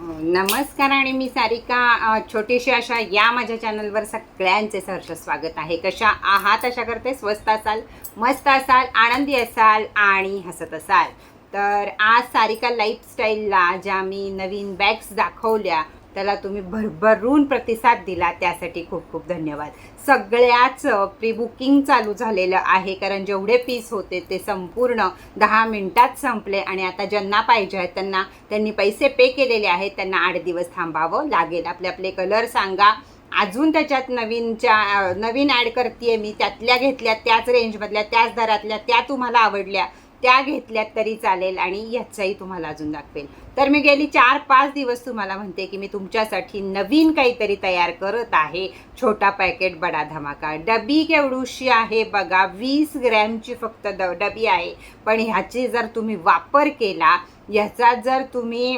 नमस्कार आणि मी सारिका छोटीशी अशा या माझ्या चॅनलवर सगळ्यांचे सहर्ष स्वागत आहे. कशा आहात अशा करते स्वस्त असाल मस्त असाल आनंदी असाल आणि हसत असाल. तर आज सारिका लाईफस्टाईलला ज्या मी नवीन बॅग्स दाखवल्या त्याला तुम्ही भरभरून प्रतिसाद दिला त्यासाठी खूप खूप धन्यवाद. सगळ्याच प्री बुकिंग चालू झालेलं आहे कारण जेवढे पीस होते ते संपूर्ण दहा मिनटात संपले आणि आता ज्यांना पाहिजे आहेत त्यांना त्यांनी पैसे पे केलेले आहेत त्यांना आठ दिवस थांबावं लागेल. आपले आपले कलर सांगा. अजून त्याच्यात नवीनच्या नवीन ॲड करते मी त्यातल्या घेतल्या त्याच रेंजमधल्या त्याच दरातल्या त्या तुम्हाला आवडल्या त्या घेतल्यात तरी चालेल आणि ह्याचाही तुम्हाला अजून दाखवेल. तर मी गेली चार पाच दिवस तुम्हाला म्हणते की मी तुमच्यासाठी नवीन काहीतरी तयार करत आहे. छोटा पॅकेट बडा धमाका. डबी केवढूशी आहे बघा. वीस ग्रॅमची फक्त ड डबी आहे. पण ह्याची जर तुम्ही वापर केला ह्याचा जर तुम्ही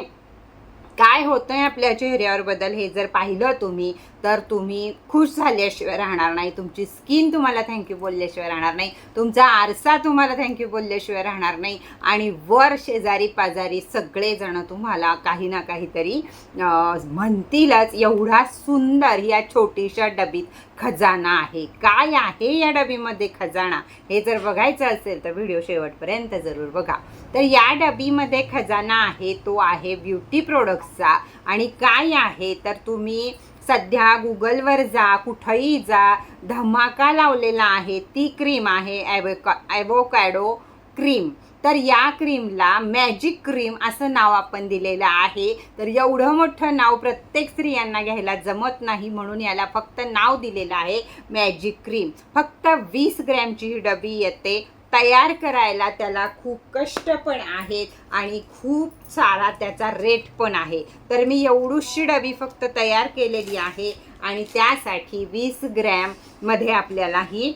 काय होतं आहे आपल्या चेहऱ्यावर बदल हे जर पाहिलं तुम्ही तर तुम्ही खुश झाल्याशिवाय राहणार नाही. तुमची स्किन तुम्हाला थँक्यू बोलल्याशिवाय राहणार नाही. तुमचा आरसा तुम्हाला थँक्यू बोलल्याशिवाय राहणार नाही. आणि वर शेजारी पाजारी सगळेजण तुम्हाला काही ना काहीतरी म्हणतीलच. एवढा सुंदर या छोटीशा डबीत खजाना आहे. काय आहे या डबीमध्ये खजाना? हे जर बघायचं असेल तर व्हिडिओ शेवटपर्यंत जरूर बघा. तर या डबीमध्ये खजाना आहे तो आहे ब्युटी प्रोडक्ट्सचा. आणि काय आहे? तर तुम्ही सध्या गुगलवर जा कुठंही जा धमाका लावलेला आहे. ती क्रीम आहे ॲवोका ॲवोकॅडो क्रीम. तर या क्रीमला मॅजिक क्रीम असं नाव आपण दिलेलं आहे. तर एवढं मोठं नाव प्रत्येक स्त्रियांना घ्यायला जमत नाही म्हणून याला फक्त नाव दिलेलं आहे मॅजिक क्रीम फक्त वीस ग्रॅमची ही डबी येते. तयार करायला त्याला खूप कष्ट पण आहेत आणि खूप सारा त्याचा रेट पण आहे. तर मी एवढूशी डबी फक्त तयार केलेली आहे आणि त्यासाठी वीस ग्रॅममध्ये आपल्याला ही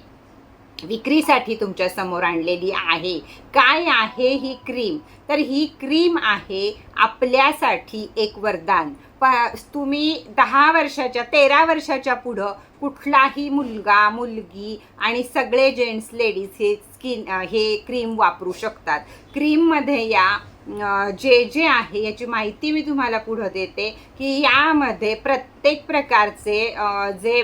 विक्रीसाठी तुमच्यासमोर आणलेली आहे. काय आहे ही क्रीम? तर ही क्रीम आहे आपल्यासाठी एक वरदान. प तुम्ही दहा वर्षाच्या तेरा वर्षाच्या पुढं कुठलाही मुलगा मुलगी आणि सगळे जेंट्स लेडीज हे स्किन हे क्रीम वापरू शकतात. क्रीममध्ये या जे जे आहे याची माहिती मी तुम्हाला पुढं देते की यामध्ये प्रत्येक प्रकारचे जे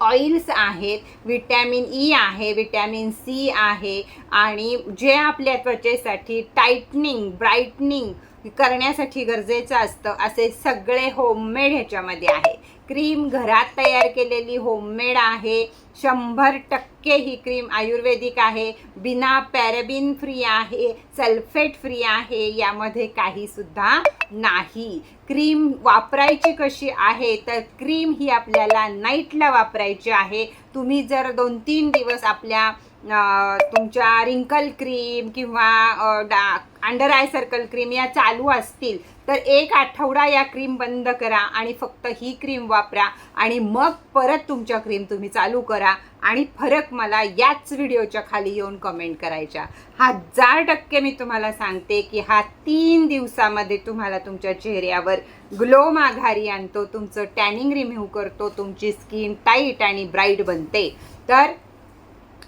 ऑइल्स आहेत विटॅमिन ई e आहे विटॅमिन सी आहे आणि जे आपल्या त्वचेसाठी टाईटनिंग ब्राईटनिंग करण्यासाठी गरजेचं असतं असे सगळे होममेड ह्याच्यामध्ये आहे. क्रीम घरात तयार केलेली होममेड आहे. शंभर टक्के ही क्रीम आयुर्वेदिक आहे. बिना पॅरेबिन फ्री आहे सल्फेट फ्री आहे यामध्ये काहीसुद्धा नाही. क्रीम वापरायची कशी आहे तर क्रीम ही आपल्याला नाईटला वापरायची आहे. तुम्ही जर दोन तीन दिवस आपल्या तुमच्या रिंकल क्रीम किंवा डा अंडर आय सर्कल क्रीम या चालू असतील तर एक आठवडा या क्रीम बंद करा आणि फक्त ही क्रीम वापरा आणि मग परत तुमच्या क्रीम तुम्ही चालू करा आणि फरक मला याच व्हिडिओच्या खाली येऊन कमेंट करायच्या. हजार टक्के मी तुम्हाला सांगते की हा तीन दिवसामध्ये तुम्हाला तुमच्या चेहऱ्यावर ग्लो माघारी आणतो तुमचं टॅनिंग रिम्यूव्ह करतो तुमची स्किन टाईट आणि ब्राईट बनते. तर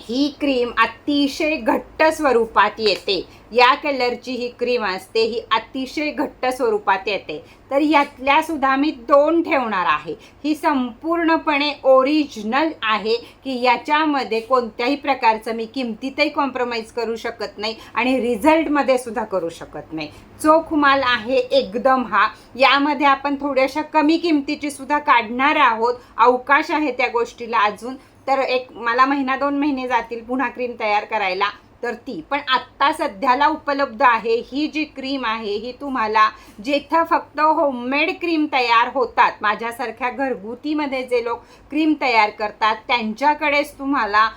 ही क्रीम अतिशय घट्ट स्वरूपात येते. या कलरची ही क्रीम असते ही अतिशय घट्ट स्वरूपात येते. तर यातल्या सुद्धा मी दोन ठेवणार आहे. ही संपूर्णपणे ओरिजिनल आहे की याच्यामध्ये कोणत्याही प्रकारचं मी किमतीतही कॉम्प्रोमाइज करू शकत नाही आणि रिझल्टमध्ये सुद्धा करू शकत नाही. चोख माल आहे एकदम हा. यामध्ये आपण थोड्याशा कमी किमतीची सुद्धा काढणार आहोत. अवकाश आहे त्या गोष्टीला अजून. तर एक मला महिना दोन महिने जातील पुन्हा क्रीम तयार करायला. तर ती. पण आत्ता सध्याला उपलब्ध आहे ही जी क्रीम आहे ही तुम्हाला जिथं फक्त होममेड क्रीम तयार होतात माझ्यासारख्या घरगुतीमध्ये जे लोक क्रीम तयार करतात त्यांच्याकडेच तुम्हाला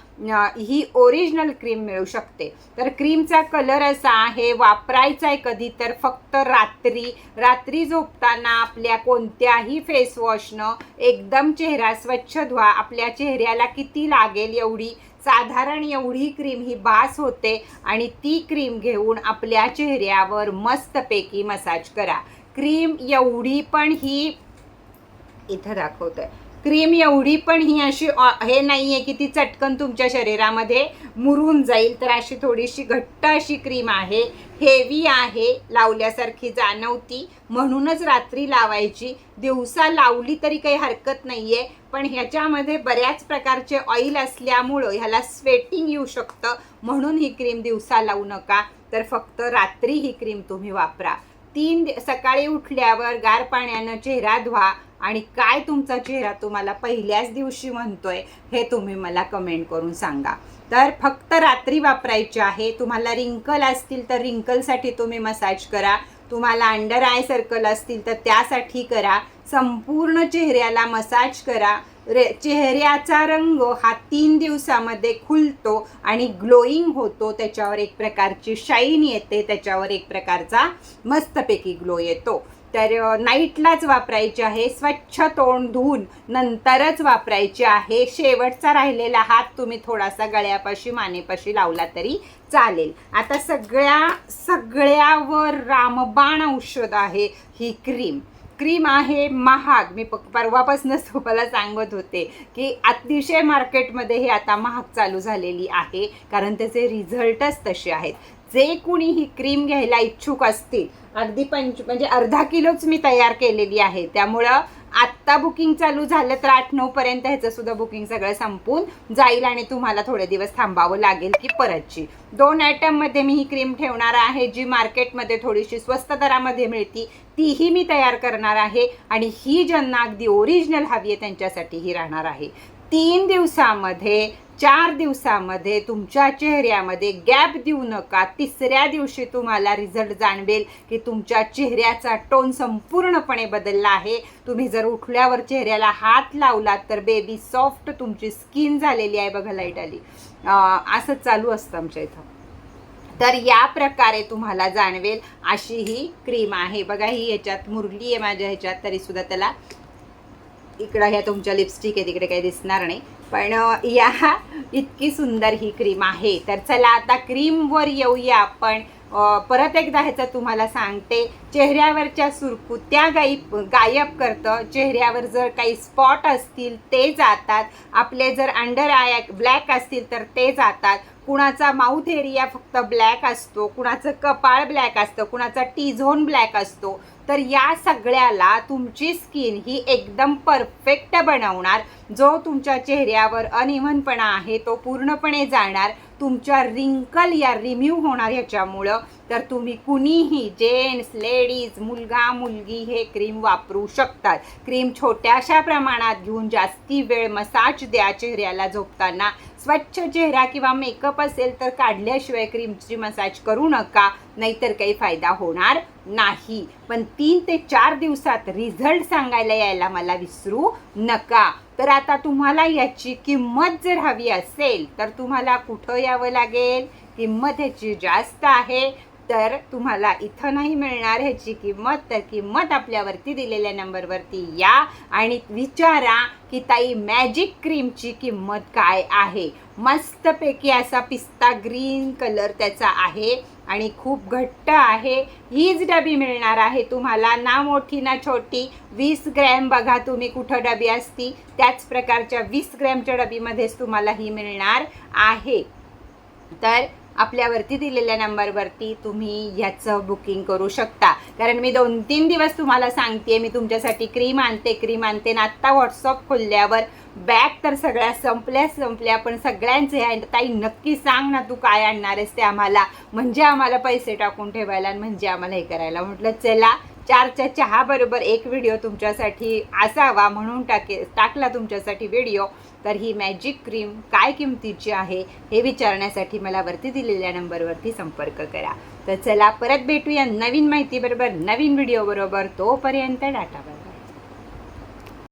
ही ओरिजिनल क्रीम मिळू शकते. तर क्रीमचा कलर असा आहे वापरायचा आहे कधी तर फक्त रात्री. रात्री झोपताना आपल्या कोणत्याही फेसवॉशनं एकदम चेहरा स्वच्छ धुवा. आपल्या चेहऱ्याला किती लागेल एवढी साधारण एवढी क्रीम ही बास होते आणि ती क्रीम घेऊन आपल्या चेहऱ्यावर मस्तपैकी मसाज करा. क्रीम एवढी पण ही इथं दाखवतोय. क्रीम एवढी पण ही अशी ऑ- हे नाही आहे की ती चटकन तुमच्या शरीरामध्ये मुरून जाईल. तर अशी थोडीशी घट्ट अशी क्रीम आहे. हेवी आहे लावल्यासारखी जाणवती म्हणूनच रात्री लावायची. दिवसा लावली तरी काही हरकत नाही आहे पण ह्याच्यामध्ये बऱ्याच प्रकारचे ऑइल असल्यामुळं ह्याला स्वेटिंग येऊ शकतं. म्हणून ही क्रीम दिवसा लावू नका. तर फक्त रात्री ही क्रीम तुम्ही वापरा. तीन सकाळी उठल्यावर गार पाण्यानं चेहरा धुवा. आणि काय तुमचा चेहरा तुम्हाला पहिल्याच दिवशी म्हणतोय हे तुम्ही मला कमेंट करून सांगा. तर फक्त रात्री वापरायचे आहे. तुम्हाला रिंकल असतील तर रिंकलसाठी तुम्ही मसाज करा. तुम्हाला अंडर आय सर्कल असतील तर त्यासाठी करा. संपूर्ण चेहऱ्याला मसाज करा. रे चेहऱ्याचा रंग हा तीन दिवसामध्ये खुलतो आणि ग्लोईंग होतो. त्याच्यावर एक प्रकारची शाईन येते. त्याच्यावर एक प्रकारचा मस्तपैकी ग्लो येतो. तर नाईटलाच वापरायचे आहे स्वच्छ तोंड धुवून नंतरच वापरायचे आहे. शेवटचा राहिलेला हात तुम्ही थोडासा गळ्यापाशी मानेपाशी लावला तरी चालेल. आता सगळ्या सगळ्यावर रामबाण औषध आहे ही क्रीम. क्रीम आहे महाग. मी प परवापासूनच तुम्हाला सांगत होते की अतिशय मार्केटमध्ये हे आता महाग चालू झालेली आहे कारण त्याचे रिझल्टच तसे आहेत. जे कुणी ही क्रीम घ्यायला इच्छुक असतील अगदी पंच म्हणजे अर्धा किलोच मी तयार केलेली आहे. त्यामुळं आत्ता बुकिंग चालू झालं तर आठ नऊपर्यंत ह्याचंसुद्धा ह्याचं सुद्धा बुकिंग सगळं संपून जाईल आणि तुम्हाला थोडे दिवस थांबावं लागेल की परतची. दोन आयटममध्ये मी ही क्रीम ठेवणार आहे जी मार्केटमध्ये थोडीशी स्वस्त दरामध्ये मिळती तीही मी तयार करणार आहे आणि ही ज्यांना अगदी ओरिजिनल हवी आहे त्यांच्यासाठी ही राहणार आहे. तीन दिवसामध्ये चार दिवसामध्ये तुमच्या चेहऱ्यामध्ये गॅप देऊ नका. तिसऱ्या दिवशी तुम्हाला रिझल्ट जाणवेल की तुमच्या चेहऱ्याचा टोन संपूर्णपणे बदलला आहे. तुम्ही जर उठल्यावर चेहऱ्याला हात लावलात तर बेबी सॉफ्ट तुमची स्किन झालेली आहे बघा लाइट आली. असं चालू असतं आमच्या इथं. तर या प्रकारे तुम्हाला जाणवेल अशी ही क्रीम आहे. बघा ही ह्याच्यात मुरली आहे माझ्या ह्याच्यात तरी सुद्धा त्याला इकडं ह्या तुमच्या लिपस्टिक आहे तिकडे काही दिसणार नाही. पण या इतकी सुंदर ही क्रीम आहे. तर चला आता क्रीमवर येऊया आपण. परत एकदा ह्याचं तुम्हाला सांगते. चेहऱ्यावरच्या सुरकुत्या गायब गायब करतं. चेहऱ्यावर जर काही स्पॉट असतील ते जातात. आपले जर अंडर आय ब्लॅक असतील तर ते जातात. कुणाचा माउथ एरिया फक्त ब्लॅक असतो कुणाचं कपाळ ब्लॅक असतं कुणाचा टी झोन ब्लॅक असतो तर या सगळ्याला तुमची स्किन ही एकदम परफेक्ट बनवणार. जो तुमच्या चेहऱ्यावर अनिव्हनपणा आहे तो पूर्णपणे जाणार. तुमच्या रिंकल या रिम्यूव्ह होणार ह्याच्यामुळं. तर तुम्ही कुणीही जेंट्स लेडीज मुलगा मुलगी हे क्रीम वापरू शकतात. क्रीम छोट्याशा प्रमाणात घेऊन जास्ती वेळ मसाज द्या चेहऱ्याला झोपताना. स्वच्छ चेहरा किंवा मेकअप असेल तर काढल्याशिवाय क्रीमची मसाज करू नका नाहीतर काही फायदा होणार नाही. पण तीन ते चार दिवसात रिझल्ट सांगायला यायला मला विसरू नका. तर आता तुम्हाला याची किंमत जर हवी असेल तर तुम्हाला कुठं यावं लागेल? किंमत ह्याची जास्त आहे. तर तुम्हाला इथं नाही मिळणार ह्याची किंमत तर किंमत आपल्यावरती दिलेल्या नंबरवरती या आणि विचारा की ताई मॅजिक क्रीमची किंमत काय आहे? मस्तपैकी असा पिस्ता ग्रीन कलर त्याचा आहे आणि खूप घट्ट आहे. हीच डबी मिळणार आहे तुम्हाला. ना मोठी ना छोटी. वीस ग्रॅम बघा तुम्ही कुठं डबी असती. त्याच प्रकारच्या वीस ग्रॅमच्या डबीमध्येच तुम्हाला ही मिळणार आहे. तर आपल्यावरती दिलेल्या नंबरवरती तुम्ही ह्याचं बुकिंग करू शकता. कारण मी दोन तीन दिवस तुम्हाला सांगते मी तुमच्यासाठी क्रीम आणते क्रीम आणते. ना आत्ता व्हॉट्सअप खोलल्यावर बॅग तर सगळ्या संपल्या संपल्या पण सगळ्यांचे आहे. ताई नक्की सांग ना तू काय आणणार आहेस ते आम्हाला. म्हणजे आम्हाला पैसे टाकून ठेवायला आणि म्हणजे आम्हाला हे करायला. म्हटलं चला चारच्या चहाबरोबर एक व्हिडिओ तुमच्यासाठी असावा म्हणून टाके टाकला तुमच्यासाठी व्हिडिओ तर ही मॅजिक क्रीम काय किमतीची आहे हे विचारण्यासाठी मला वरती दिलेल्या नंबरवरती संपर्क करा. तर चला परत भेटूया नवीन माहितीबरोबर नवीन व्हिडिओबरोबर तोपर्यंत डाटा